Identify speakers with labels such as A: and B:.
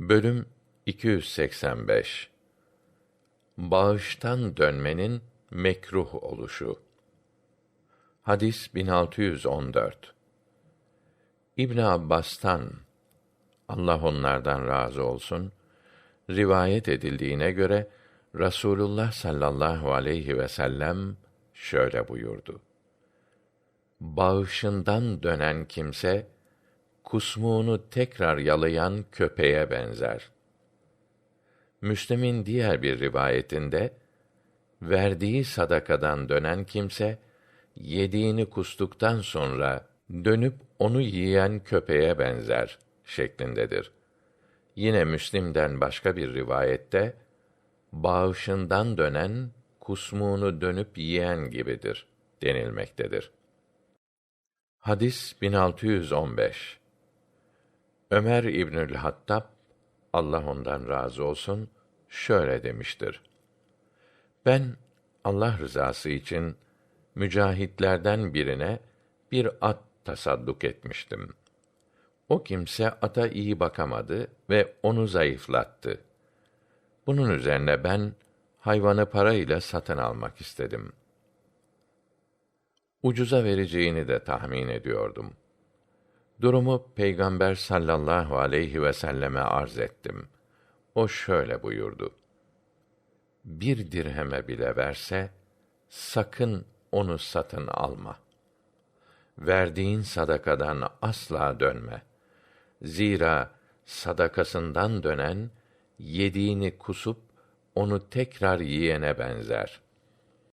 A: Bölüm 285 Bağıştan dönmenin mekruh oluşu. Hadis 1614. İbn Abbas'tan Allah onlardan razı olsun rivayet edildiğine göre Rasulullah sallallahu aleyhi ve sellem şöyle buyurdu. Bağışından dönen kimse kusmuğunu tekrar yalayan köpeğe benzer. Müslim'in diğer bir rivayetinde verdiği sadakadan dönen kimse yediğini kustuktan sonra dönüp onu yiyen köpeğe benzer şeklindedir. Yine Müslim'den başka bir rivayette bağışından dönen kusmuğunu dönüp yiyen gibidir denilmektedir. Hadis 1615 Ömer İbnül Hattab Allah ondan razı olsun şöyle demiştir. Ben Allah rızası için mücahitlerden birine bir at tasadduk etmiştim. O kimse ata iyi bakamadı ve onu zayıflattı. Bunun üzerine ben hayvanı parayla satın almak istedim. Ucuza vereceğini de tahmin ediyordum. Durumu Peygamber sallallahu aleyhi ve selleme arz ettim. O şöyle buyurdu. Bir dirheme bile verse, sakın onu satın alma. Verdiğin sadakadan asla dönme. Zira sadakasından dönen, yediğini kusup, onu tekrar yiyene benzer.''